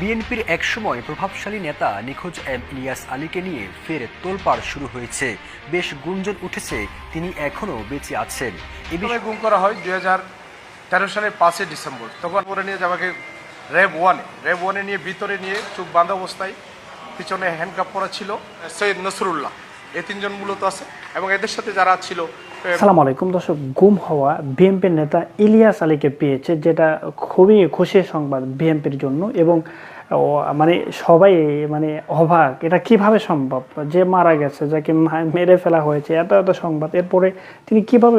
বিএনপির একসময় প্রভাবশালী নেতা নিখোঁজ এম ইলিয়াস আলীকে নিয়ে ফের তোলপাড় শুরু হয়েছে। বেশ গুঞ্জন উঠেছে, তিনি এখনও বেঁচে আছেন। এ বিষয়ে গুম করা হয় দুই হাজার তেরো সালের পাঁচই ডিসেম্বর। তখন পরে নিয়ে যাওয়াকে র্যাব ওয়ানে। র্যাব ওয়ানে নিয়ে ভিতরে নিয়ে চোখ বাঁধা অবস্থায় পিছনে হ্যান্ডকাপ পরা ছিল, সৈয়দ নসরুল্লাহ। এ তিনজন মূলত আছে এবং এদের সাথে যারা ছিল সালাম আলাইকুম দর্শক, গুম হওয়া বিএনপির নেতা ইলিয়াস আলীকে পেয়েছে, যেটা খুবই খুশির সংবাদ বিএনপির জন্য এবং মানে সবাই মানে অবাক, এটা কীভাবে সম্ভব? যে মারা গেছে, যাকে মেরে ফেলা হয়েছে, এত এত সংবাদ, এরপরে তিনি কীভাবে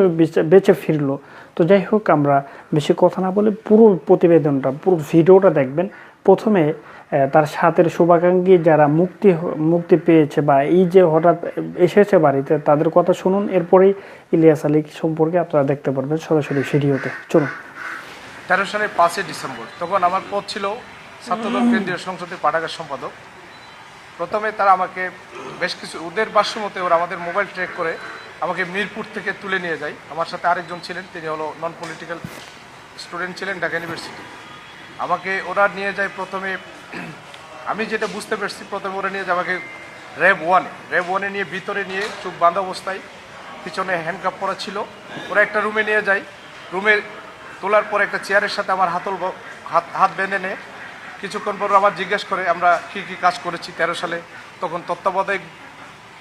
বেঁচে ফিরলো? তো যাই হোক, আমরা বেশি কথা না বলে পুরো প্রতিবেদনটা, পুরো ভিডিওটা দেখবেন। প্রথমে তার সাথের শুভাকাঙ্ক্ষী যারা মুক্তি মুক্তি পেয়েছে বা এই যে হঠাৎ এসেছে বাড়িতে তাদের কথা শুনুন। এরপরেই ইলিয়াস আলী সম্পর্কে আপনারা দেখতে পারবেন সরাসরি ভিডিওতে। চলুন। তেরো সালের পাঁচই ডিসেম্বর তখন আমার পদ ছিল ছাত্রদল কেন্দ্রীয় সংসদের পাঠাগার সম্পাদক। প্রথমে তারা আমাকে বেশ কিছু ওদের ভাষ্য মতে ওরা আমাদের মোবাইল ট্র্যাক করে আমাকে মিরপুর থেকে তুলে নিয়ে যায়। আমার সাথে আরেকজন ছিলেন তিনি হলো নন পলিটিক্যাল স্টুডেন্ট ছিলেন ঢাকা ইউনিভার্সিটি আমাকে ওরা নিয়ে যায় প্রথমে আমি যেটা বুঝতে পারছি প্রথমে ওরা নিয়ে যায় আমাকে র্যাব ওয়ানে। র্যাব ওয়ানে নিয়ে ভিতরে নিয়ে চোখ বাঁধা অবস্থায় পিছনে হ্যান্ডকাপ পরা ছিল। ওরা একটা রুমে নিয়ে যায়। রুমে তোলার পর একটা চেয়ারের সাথে আমার হাতল হাত হাত বেঁধে নেয়। কিছুক্ষণ পর আমার জিজ্ঞেস করে আমরা কি কি কাজ করেছি তেরো সালে? তখন তত্ত্বাবধায়ক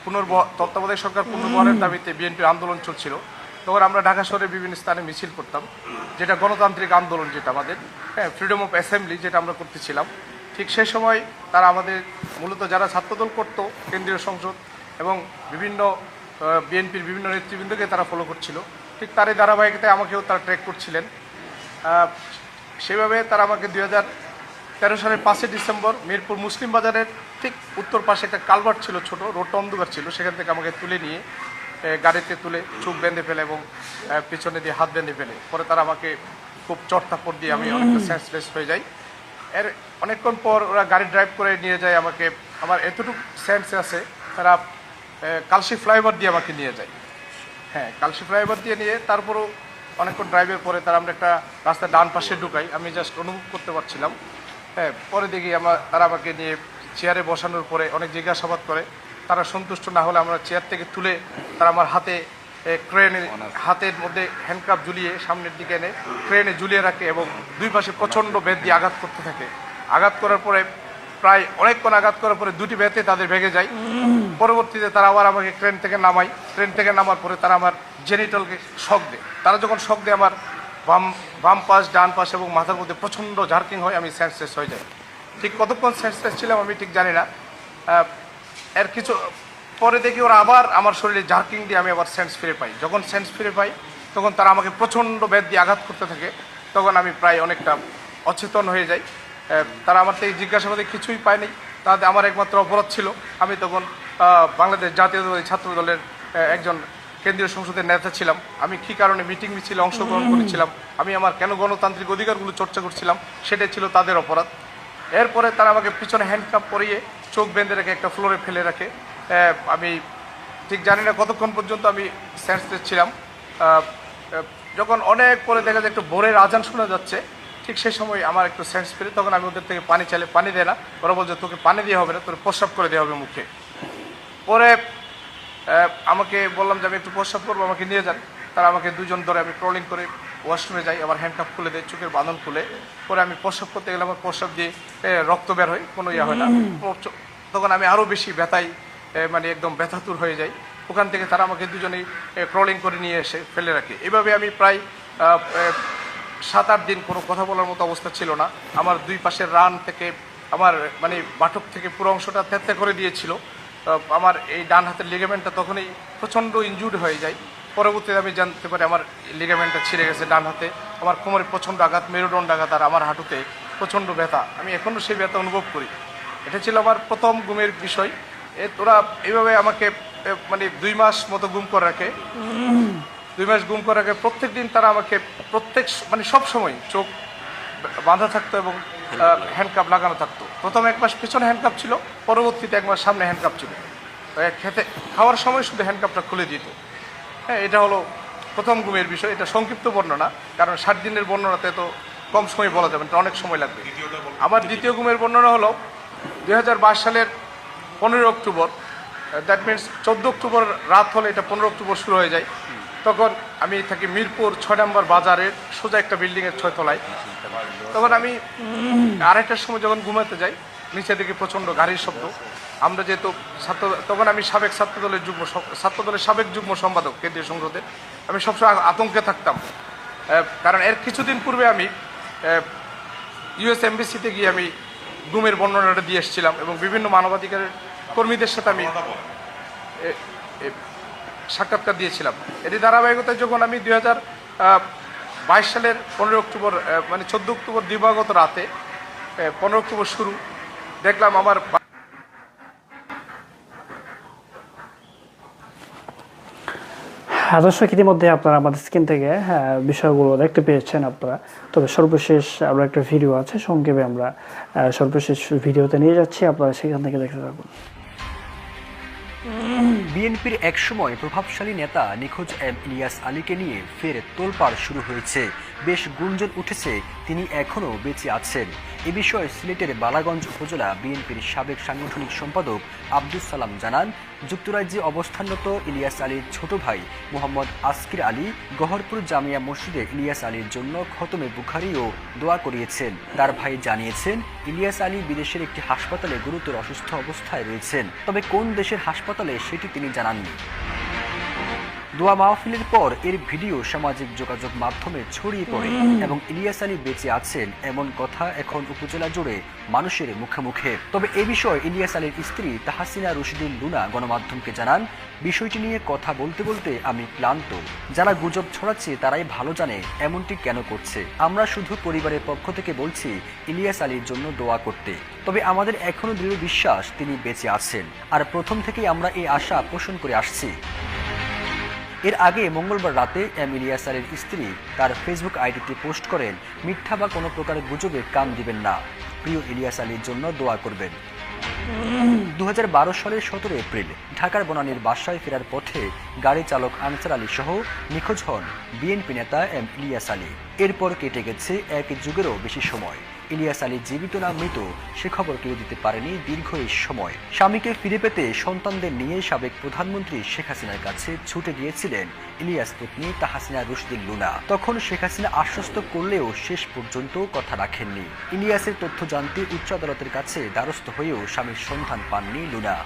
পুনর্ব তত্ত্বাবধায়ক সরকার পুনর্বহারের দাবিতে বিএনপির আন্দোলন চলছিল। তখন আমরা ঢাকা শহরে বিভিন্ন স্থানে মিছিল করতাম। যেটা গণতান্ত্রিক আন্দোলন যেটা আমাদের। হ্যাঁ ফ্রিডম অফ অ্যাসেম্বলি যেটা আমরা করতেছিলাম। ঠিক সেই সময় তারা আমাদের মূলত যারা ছাত্রদল করত, কেন্দ্রীয় সংসদ এবং বিভিন্ন বিএনপির বিভিন্ন নেতৃবৃন্দকে তারা ফলো করছিল। ঠিক তারই ধারাবাহিকতায় আমাকেও তারা ট্র্যাক করছিলেন। সেভাবে তারা আমাকে দুই হাজার তেরো সালের পাঁচই ডিসেম্বর মিরপুর মুসলিম বাজারের ঠিক উত্তর পাশে একটা কালভার্ট ছিল ছোট, রোডটা অন্ধকার ছিল, সেখান থেকে আমাকে তুলে নিয়ে গাড়িতে তুলে চোখ বেঁধে ফেলে এবং পিছনে দিয়ে হাত বেঁধে ফেলে। পরে তারা আমাকে খুব চটথাপড় দিয়ে আমি অনেকটা সেন্সলেস হয়ে যাই। এর অনেকক্ষণ পর ওরা গাড়ি ড্রাইভ করে নিয়ে যায় আমাকে। আমার এতটুকু সেন্স আছে তারা এ, কালশি ফ্লাইওভার দিয়ে আমাকে নিয়ে যায়। হ্যাঁ কালশি ফ্লাইওভার দিয়ে নিয়ে তারপরও অনেকক্ষণ ড্রাইভের পরে তারা আমরা একটা রাস্তা ডান পাশে ঢুকাই। আমি জাস্ট অনুভব করতে পারছিলাম। হ্যাঁ পরে দেখি আমার তারা আমাকে নিয়ে চেয়ারে বসানোর পরে অনেক জিজ্ঞাসাবাদ করে। তারা সন্তুষ্ট না হলে আমরা চেয়ার থেকে তুলে তারা আমার হাতে ক্রেনে হাতের মধ্যে হ্যান্ডকাপ ঝুলিয়ে সামনের দিকে এনে ক্রেনে ঝুলিয়ে রাখে এবং দুই পাশে প্রচণ্ড বেদ দিয়ে আঘাত করতে থাকে। আঘাত করার পরে প্রায় অনেকক্ষণ আঘাত করার পরে দুটি বেতে তাদের ভেঙে যায়। পরবর্তীতে তারা আবার আমাকে ট্রেন থেকে নামাই ট্রেন থেকে নামার পরে তারা আমার জেনিটালকে শক দেয়। তারা যখন শক দেয় আমার বাম বাম পাশ ডান পাশ এবং মাথার মধ্যে প্রচণ্ড ঝার্কিং হয় আমি সেন্সলেস হয়ে যাই। ঠিক কতক্ষণ সেন্সলেস ছিলাম আমি ঠিক জানি না। এর কিছু পরে দেখি ওরা আবার আমার শরীরে জার্কিং দিয়ে আমি আবার সেন্স ফিরে পাই। যখন সেন্স ফিরে পাই তখন তারা আমাকে প্রচণ্ড বেদ দিয়ে আঘাত করতে থাকে তখন আমি প্রায় অনেকটা অচেতন হয়ে যাই। তারা আমার থেকে জিজ্ঞাসাবাদে কিছুই পায়নি তাতে আমার একমাত্র অপরাধ ছিল আমি তখন বাংলাদেশ জাতীয়তাবাদী ছাত্র দলের একজন কেন্দ্রীয় সংসদের নেতা ছিলাম। আমি কী কারণে মিটিং মিছিলে অংশগ্রহণ করেছিলাম? আমি আমার কেন গণতান্ত্রিক অধিকারগুলো চর্চা করছিলাম? সেটাই ছিল তাদের অপরাধ। এরপরে তারা আমাকে পিছনে হ্যান্ডকাপ পরিয়ে চোখ বেঁধে রেখে একটা ফ্লোরে ফেলে রাখে। আমি ঠিক জানি না কতক্ষণ পর্যন্ত আমি সেন্সলেস ছিলাম। যখন অনেক পরে দেখা যায় একটু ভোরের আজান শোনা যাচ্ছে ঠিক সেই সময় আমার একটু সেন্স ফিরে তখন আমি ওদের থেকে পানি চাইলে পানি দেয় না। ওরা বলছে তোকে পানি দেওয়া হবে না তোর প্রস্রাব করে দেওয়া হবে মুখে। পরে আমাকে বললাম যে আমি একটু প্রস্রাব করব আমাকে নিয়ে যান। তারা আমাকে দুজন ধরে আমি ট্রলিং করে ওয়াশরুমে যাই আমার হ্যান্ডকাপ খুলে দেয় চোখের বাঁধন খুলে। পরে আমি প্রস্রাব করতে গেলে আমার প্রস্রাব দিয়ে রক্ত বের হয় কোনো ইয়ে হয় না। তখন আমি আরও বেশি ব্যথায় মানে একদম ব্যথাতুর হয়ে যাই ওখান থেকে তারা আমাকে দুজনেই ক্রলিং করে নিয়ে এসে ফেলে রাখে। এভাবে আমি প্রায় সাত আট দিন কোনো কথা বলার মতো অবস্থা ছিল না। আমার দুই পাশের রান থেকে, আমার মানে বাটক থেকে পুরো অংশটা তেতে করে দিয়েছিল। আমার এই ডান হাতের লিগামেন্টটা তখনই প্রচণ্ড ইনজুর্ড হয়ে যায়। পরবর্তীতে আমি জানতে পারি আমার লিগামেন্টটা ছিঁড়ে গেছে ডান হাতে। আমার কোমরে প্রচণ্ড আঘাত, মেরুদণ্ড আঘাত, আর আমার হাঁটুতে প্রচণ্ড ব্যথা। আমি এখনও সেই ব্যথা অনুভব করি। এটা ছিল আমার প্রথম গুমের বিষয়। এ তোরা এইভাবে আমাকে মানে দুই মাস মতো গুম করে রাখে। দুই মাস গুম করে রাখে। প্রত্যেক দিন তারা আমাকে প্রত্যেক মানে সব সময় চোখ বাঁধা থাকতো এবং হ্যান্ডকাপ। লাগানো থাকতো। প্রথম এক মাস পিছনে হ্যান্ডকাপ ছিল পরবর্তীতে এক মাস সামনে হ্যান্ডকাপ ছিল। খেতে খাওয়ার সময় শুধু হ্যান্ডকাপটা খুলে দিত। হ্যাঁ এটা হলো প্রথম গুমের বিষয়। এটা সংক্ষিপ্ত বর্ণনা কারণ ষাট দিনের বর্ণনাতে তো কম সময় বলা যাবে না, অনেক সময় লাগবে। আমার দ্বিতীয় গুমের বর্ণনা হলো দু হাজার বাইশ সালের পনেরো অক্টোবর দ্যাট মিনস চোদ্দ অক্টোবর রাত হলে এটা পনেরো অক্টোবর শুরু হয়ে যায়। তখন আমি থাকি মিরপুর ছয় নম্বর বাজারের সোজা একটা বিল্ডিংয়ের ছয় তলায়। তখন আমি আড়াইটার সময় যখন ঘুমাতে যাই নিচে দিকে প্রচণ্ড গাড়ির শব্দ। আমরা যেহেতু ছাত্র, তখন আমি সাবেক ছাত্রদলের যুগ্ম স- ছাত্রদলের সাবেক যুগ্ম সম্পাদক কেন্দ্রীয় সংসদের আমি সবসময় আতঙ্কে থাকতাম। কারণ এর কিছুদিন পূর্বে আমি ইউএস এমবিসিতে গিয়ে আমি গুমের বর্ণনাটা দিয়ে এসেছিলাম এবং বিভিন্ন মানবাধিকারের কর্মীদের সাথে আমি সাক্ষাৎকার দিয়েছিলাম। এটি ধারাবাহিকতায় যখন আমি দুই হাজার বাইশ সালের পনেরো অক্টোবর মানে চোদ্দ অক্টোবর দিবাগত রাতে পনেরো অক্টোবর শুরু দেখলাম আমার বা- হ্যাঁ দর্শক ইতিমধ্যে আপনারা আমাদের স্ক্রিন থেকে হ্যাঁ, বিষয়গুলো দেখতে পেয়েছেন আপনারা। তবে সর্বশেষ আমরা একটা ভিডিও আছে সংক্ষেপে আমরা সর্বশেষ ভিডিওতে নিয়ে যাচ্ছি। আপনারা সেখান থেকে দেখতে থাকুন। বিএনপির একসময় প্রভাবশালী নেতা নিখোঁজ এম ইলিয়াস আলীকে নিয়ে ফের তোলপাড় শুরু হয়েছে। বেশ গুঞ্জন উঠেছে, তিনি এখনও বেঁচে আছেন। এ বিষয়ে সিলেটের বালাগঞ্জ উপজেলা বিএনপির সাবেক সাংগঠনিক সম্পাদক আব্দুস সালাম জানান, যুক্তরাজ্যে অবস্থানরত ইলিয়াস আলীর ছোট ভাই মোহাম্মদ আসকির আলী গহরপুর জামিয়া মসজিদে ইলিয়াস আলীর জন্য খতমে বুখারি ও দোয়া করিয়েছেন। তার ভাই জানিয়েছেন, ইলিয়াস আলী বিদেশের একটি হাসপাতালে গুরুতর অসুস্থ অবস্থায় রয়েছেন। তবে কোন দেশের হাসপাতালে সেটি তিনি জানাননি। দোয়া মাহফিলের পর এর ভিডিও সামাজিক যোগাযোগ মাধ্যমে ছড়িয়ে পড়ে এবং ইলিয়াস আলী বেঁচে আছেন এমন কথা এখন উপজেলা জুড়ে মানুষের মুখে মুখে। তবে এ বিষয়ে ইলিয়াস আলীর স্ত্রী তাহাসিনা রশিদুল লুনা গণমাধ্যমকে জানান, বিষয়টি নিয়ে কথা বলতে বলতে আমি ক্লান্ত। যারা গুজব ছড়াচ্ছে তারাই ভালো জানে এমনটি কেন করছে। আমরা শুধু পরিবারের পক্ষ থেকে বলছি, ইলিয়াস আলীর জন্য দোয়া করতে। তবে আমাদের এখনও দৃঢ় বিশ্বাস তিনি বেঁচে আছেন। আর প্রথম থেকেই আমরা এই আশা পোষণ করে আসছি। এর আগে মঙ্গলবার রাতে ইলিয়াস আলীর স্ত্রী তার ফেসবুক আইডিতে পোস্ট করেন, মিথ্যা বা কোনো প্রকার গুজবে কান দিবেন না। প্রিয় ইলিয়াস আলীর জন্য দোয়া করবেন। দু বারো সালের সতেরো এপ্রিল, ঢাকার বনানীর বাসায় ফেরার পথে গাড়ি চালক আনসার আলী সহ নিখোঁজ হন বিএনপি নেতা এম ইলিয়াস আলী। এরপর কেটে গেছে এক যুগেরও বেশি সময়। ইলিয়াস আলী জীবিত না মৃত, সে খবর কেউ দিতে পারেনি দীর্ঘ এই সময়। স্বামীকে ফিরে পেতে সন্তানদের নিয়ে সাবেক প্রধানমন্ত্রী শেখ হাসিনার কাছে ছুটে গিয়েছিলেন ইলিয়াস পত্নী তাহাসিনা রুশদিন লুনা। তখন শেখ হাসিনা আশ্বস্ত করলেও শেষ পর্যন্ত কথা রাখেননি। ইলিয়াসের তথ্য জানতে উচ্চ আদালতের কাছে দ্বারস্থ হয়েও স্বামীর সন্ধান পাননি লুনা।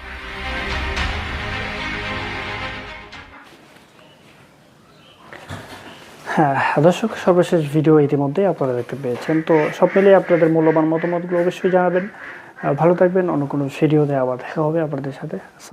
হ্যাঁ দর্শক, সর্বশেষ ভিডিও ইতিমধ্যে আপনারা দেখতে পেয়েছেন। তো সব মিলিয়ে আপনাদের মূল্যবান মতামতগুলো অবশ্যই জানাবেন। ভালো থাকবেন, অন্য কোনো ভিডিওতে আবার দেখা হবে আপনাদের সাথে।